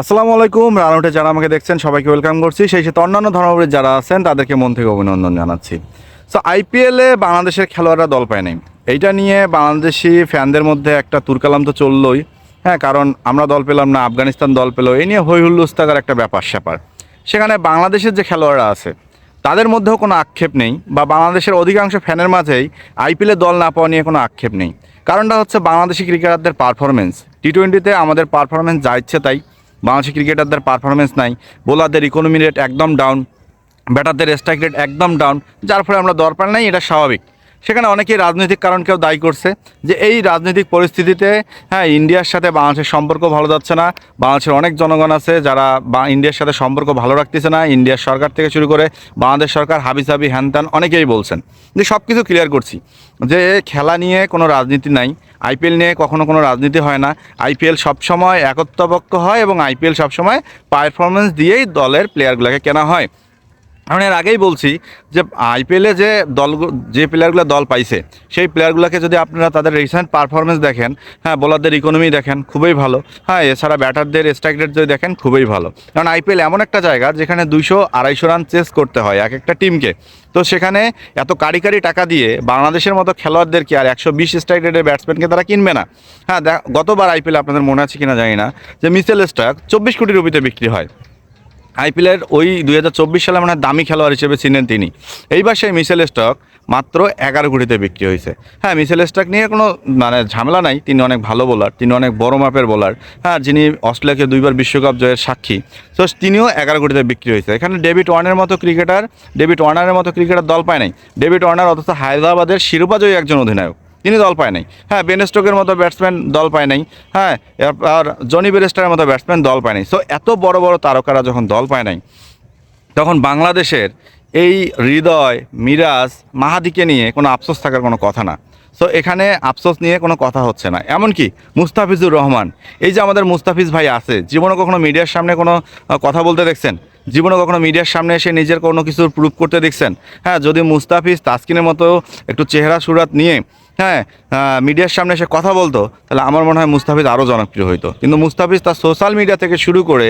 আসসালামু আলাইকুম, রানউটে যারা আমাকে দেখছেন, সবাইকে ওয়েলকাম করছি। সেই সাথে অন্যান্য ধর্মাবলীর যারা আছেন, তাদেরকে মন থেকে অভিনন্দন জানাচ্ছি। সো আইপিএলে বাংলাদেশের খেলোয়াড়রা দল পায় নাই। এইটা নিয়ে বাংলাদেশি ফ্যানদের মধ্যে একটা তুরকালাম তো চললোই। হ্যাঁ কারণ আমরা দল পেলাম না, আফগানিস্তান দল পেল, এই নিয়ে হই হুল্লোস থাকার একটা ব্যাপার স্যাপার। সেখানে বাংলাদেশের যে খেলোয়াড়রা আছে, তাদের মধ্যেও কোনো আক্ষেপ নেই বা বাংলাদেশের অধিকাংশ ফ্যানের মাঝেই আইপিএলে দল না পাওয়া নিয়ে কোনো আক্ষেপ নেই। কারণটা হচ্ছে বাংলাদেশি ক্রিকেটারদের পারফরমেন্স টি টোয়েন্টিতে আমাদের পারফরমেন্স যা ইচ্ছে তাই। বাংলাদেশি ক্রিকেটারদের পারফরমেন্স নাই বোলারদের ইকোনমি রেট একদম ডাউন ব্যাটারদের স্ট্রাইক রেট একদম ডাউন যার ফলে আমরা দরকার নাই, এটা স্বাভাবিক। সেখানে অনেকেই রাজনৈতিক কারণকেও দায়ী করছে যে এই রাজনৈতিক পরিস্থিতিতে হ্যাঁ ইন্ডিয়ার সাথে বাংলাদেশের সম্পর্ক ভালো যাচ্ছে না, বাংলাদেশের অনেক জনগণ আছে যারা ইন্ডিয়ার সাথে সম্পর্ক ভালো রাখতেছে না, ইন্ডিয়ার সরকার থেকে শুরু করে বাংলাদেশ সরকার, হাবিজাবি হ্যান ত্যান অনেকেই বলছেন। যে সব কিছু ক্লিয়ার করছি, যে খেলা নিয়ে কোনো রাজনীতি নাই, আইপিএল নিয়ে কখনো কোনো রাজনীতি হয় না। আইপিএল সবসময় একত্রপক্ষ হয় এবং আইপিএল সবসময় পারফরমেন্স দিয়েই দলের প্লেয়ারগুলোকে কেনা হয়। আমি এর আগেই বলছি যে আইপিএলে যে দল যে প্লেয়ারগুলো দল পাইছে, সেই প্লেয়ারগুলোকে যদি আপনারা তাদের রিসেন্ট পারফরমেন্স দেখেন হ্যাঁ বোলারদের ইকোনমি দেখেন, খুবই ভালো। হ্যাঁ এছাড়া ব্যাটারদের স্ট্রাইক রেট যদি দেখেন, খুবই ভালো। কারণ আইপিএল এমন একটা জায়গা যেখানে দুইশো আড়াইশো রান চেস করতে হয় এক একটা টিমকে তো সেখানে এত কারি কারি টাকা দিয়ে বাংলাদেশের মতো খেলোয়াড়দেরকে আর একশো বিশ স্ট্রাইক রেটের ব্যাটসম্যানকে তারা কিনবে না? হ্যাঁ গতবার আইপিএল আপনাদের মনে আছে কিনা জানি না, যে মিসেল স্টাক চব্বিশ কোটি রুপিতে বিক্রি হয়। আইপিএলের ওই দুই হাজার চব্বিশ সালে মানে দামি খেলোয়াড় হিসেবে চিনেন তিনি। এইবার সেই মিসেল স্টক মাত্র এগারো কোটিতে বিক্রি হয়েছে। হ্যাঁ মিসেল স্টক নিয়ে কোনো মানে ঝামেলা নাই। তিনি অনেক ভালো বোলার তিনি অনেক বড় মাপের বোলার হ্যাঁ যিনি অস্ট্রেলিয়াকে দুইবার বিশ্বকাপ জয়ের সাক্ষী। তো তিনিও এগারো কোটিতে বিক্রি হয়েছে। এখানে ডেভিড ওয়ার্নের মতো ক্রিকেটার ডেভিড ওয়ার্নারের মতো ক্রিকেটার দল পায় নাই। ডেভিড ওয়ার্নার অথচ হায়দ্রাবাদের শিরোপাজয়ী একজন অধিনায়ক। তিনি দল পায় নাই। হ্যাঁ বেন স্টোকের মতো ব্যাটসম্যান দল পায় নাই। হ্যাঁ আর জনি বেরেস্টারের মতো ব্যাটসম্যান দল পায় নাই। সো এত বড় বড় তারকারা যখন দল পায় নাই, তখন বাংলাদেশের এই হৃদয়, মিরাজ, মাহাদিকে নিয়ে কোনো আফসোস থাকার কোনো কথা না। সো এখানে আফসোস নিয়ে কোনো কথা হচ্ছে না। এমনকি মুস্তাফিজুর রহমান, এই যে আমাদের মুস্তাফিজ ভাই আছে, জীবনে কখনো মিডিয়ার সামনে কোনো কথা বলতে দেখছেন? জীবনে কখনো মিডিয়ার সামনে এসে নিজের কোনো কিছু প্রুভ করতে দেখছেন? হ্যাঁ যদি মুস্তাফিজ তাসকিনের মতো একটু চেহারা, সুরাত নিয়ে হ্যাঁ মিডিয়ার সামনে এসে কথা বলতো, তাহলে আমার মনে হয় মুস্তাফিজ আরও জনপ্রিয় হতো কিন্তু মুস্তাফিজ তার সোশ্যাল মিডিয়া থেকে শুরু করে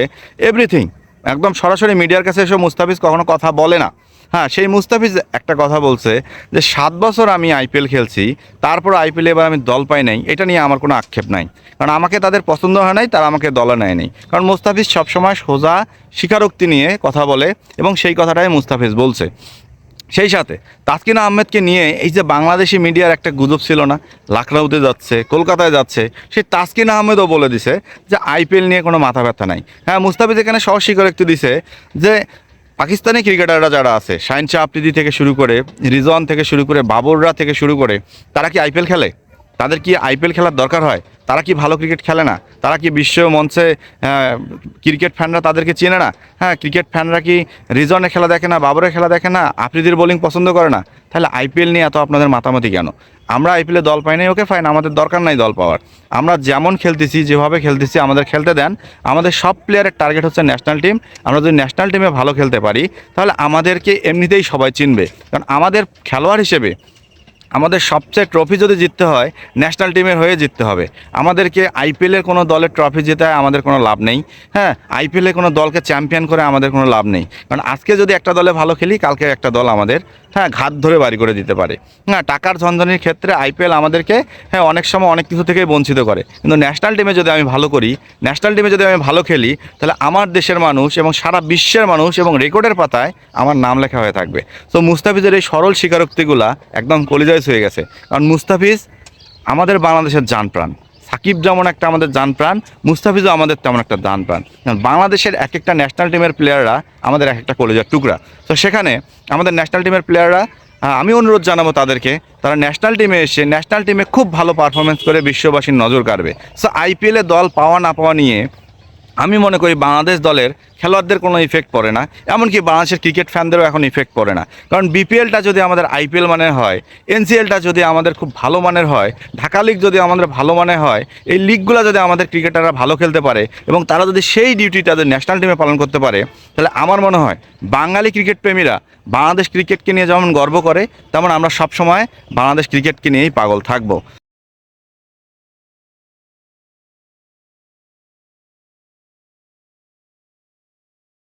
এভরিথিং একদম সরাসরি মিডিয়ার কাছে এসে মুস্তাফিজ কখনো কথা বলে না। হ্যাঁ সেই মুস্তাফিজ একটা কথা বলছে যে, সাত বছর আমি আইপিএল খেলছি, তারপর আইপিএলে এবার আমি দল পাই নাই, এটা নিয়ে আমার কোনো আক্ষেপ নাই। কারণ আমাকে তাদের পছন্দ হয় নাই, তারা আমাকে দলে নেয় নাই। কারণ মুস্তাফিজ সবসময় সোজা স্বীকারোক্তি নিয়ে কথা বলে এবং সেই কথাটাই মুস্তাফিজ বলছে। সেই সাথে তাসকিন আহমেদকে নিয়ে এই যে বাংলাদেশি মিডিয়ার একটা গুজব ছিল না লাখনৌতে যাচ্ছে, কলকাতায় যাচ্ছে, সেই তাসকিন আহমেদও বলে দিছে যে আইপিএল নিয়ে কোনো মাথা ব্যথা নাই। হ্যাঁ মুস্তাফিজ এখানে সস্বীকারোক্তি দিছে যে পাকিস্তানি ক্রিকেটাররা যারা আছে, শাহিন শাহ আফ্রিদি থেকে শুরু করে, রিজওয়ান থেকে শুরু করে, বাবররা থেকে শুরু করে, তারা কি আইপিএল খেলে? তাদের কি আইপিএল খেলার দরকার হয়? তারা কি ভালো ক্রিকেট খেলে না? তারা কি বিশ্ব মঞ্চে ক্রিকেট ফ্যানরা তাদেরকে চেনে না? হ্যাঁ ক্রিকেট ফ্যানরা কি রিজনে খেলা দেখে না বাবরের খেলা দেখে না, আফ্রিদির বোলিং পছন্দ করে না? তাহলে আইপিএল নিয়ে এত আপনাদের মাতামাতি কেন? আমরা আইপিএলে দল পাই নাই, ওকে ফাইন আমাদের দরকার নাই দল পাওয়ার। আমরা যেমন খেলতেছি, যেভাবে খেলতেছি, আমাদের খেলতে দেন। আমাদের সব প্লেয়ারের টার্গেট হচ্ছে ন্যাশনাল টিম আমরা যদি ন্যাশনাল টিমে ভালো খেলতে পারি, তাহলে আমাদেরকে এমনিতেই সবাই চিনবে। কারণ আমাদের খেলোয়াড় হিসেবে আমাদের সবচেয়ে ট্রফি যদি জিততে হয় ন্যাশনাল টিমের হয়ে জিততে হবে। আমাদেরকে আইপিএলের কোনো দলের ট্রফি জেতায় আমাদের কোনো লাভ নেই। হ্যাঁ আইপিএলে কোনো দলকে চ্যাম্পিয়ন করে আমাদের কোনো লাভ নেই। কারণ আজকে যদি একটা দলে ভালো খেলি, কালকে একটা দল আমাদের হ্যাঁ ঘাত ধরে বাড়ি করে দিতে পারে। হ্যাঁ টাকার ঝঞ্ঝনির ক্ষেত্রে আইপিএল আমাদেরকে হ্যাঁ অনেক সময় অনেক কিছু থেকেই বঞ্চিত করে। কিন্তু ন্যাশনাল টিমে যদি আমি ভালো করি ন্যাশনাল টিমে যদি আমি ভালো খেলি, তাহলে আমার দেশের মানুষ এবং সারা বিশ্বের মানুষ এবং রেকর্ডের পাতায় আমার নাম লেখা হয়ে থাকবে। তো মুস্তাফিজের এই সরল স্বীকারোক্তিগুলা একদম কলিজায় হয়ে গেছে। কারণ মুস্তাফিজ আমাদের বাংলাদেশের জান প্রাণ সাকিব যেমন একটা আমাদের যান প্রাণ, মুস্তাফিজও আমাদের তেমন একটা যান প্রাণ। বাংলাদেশের এক একটা ন্যাশনাল টিমের প্লেয়াররা আমাদের এক একটা কলেজের টুকরা। তো সেখানে আমাদের ন্যাশনাল টিমের প্লেয়াররা আমি অনুরোধ জানাব তাদেরকে, তারা ন্যাশনাল টিমে এসে ন্যাশনাল টিমে খুব ভালো পারফরমেন্স করে বিশ্ববাসীর নজর কাড়বে। সো আইপিএলে দল পাওয়া না পাওয়া নিয়ে আমি মনে করি বাংলাদেশ দলের খেলোয়াড়দের কোনো ইফেক্ট পড়ে না। এমনকি বাংলাদেশের ক্রিকেট ফ্যানদেরও এখন ইফেক্ট পড়ে না। কারণ বিপিএলটা যদি আমাদের আইপিএল মানের হয় এনসিএলটা যদি আমাদের খুব ভালো মানের হয়, ঢাকা লিগ যদি আমাদের ভালো মানের হয়, এই লিগগুলো যদি আমাদের ক্রিকেটাররা ভালো খেলতে পারে এবং তারা যদি সেই ডিউটিটা যদি ন্যাশনাল টিমে পালন করতে পারে, তাহলে আমার মনে হয় বাঙালি ক্রিকেট প্রেমীরা বাংলাদেশ ক্রিকেটকে নিয়ে যেমন গর্ব করে, তেমন আমরা সবসময় বাংলাদেশ ক্রিকেটকে নিয়েই পাগল থাকব।